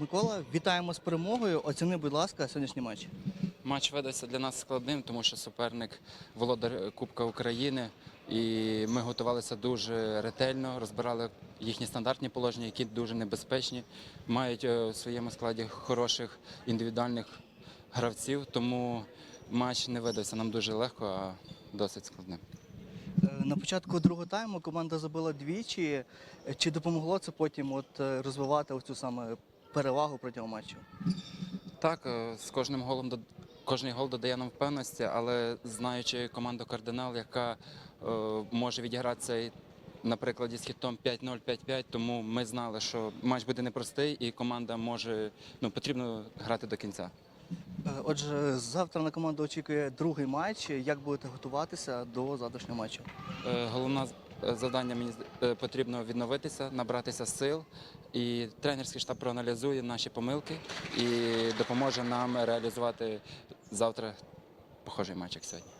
Микола, вітаємо з перемогою. Оціни, будь ласка, сьогоднішній матч. Матч видався для нас складним, тому що суперник володар Кубка України, і ми готувалися дуже ретельно, розбирали їхні стандартні положення, які дуже небезпечні, мають е, у своєму складі хороших індивідуальних гравців. Тому матч не видався нам дуже легко, а досить складним. Е, На початку другого тайму команда забила двічі. Чи допомогло це потім от е, розвивати оцю саме перевагу протягом матчу? Так, е, з кожним голом до- кожний гол додає нам впевненості, але знаючи команду Кардинал, яка е, може відігратися на прикладі з хітом 5-0, 5-5, тому ми знали, що матч буде непростий і команда може ну потрібно грати до кінця. Е, Отже, завтра на команду очікує другий матч. Як будете готуватися до завтрашнього матчу? Головне завдання мені е, потрібно відновитися, набратися сил. І тренерський штаб проаналізує наші помилки і допоможе нам реалізувати завтра похожий матч, як сьогодні.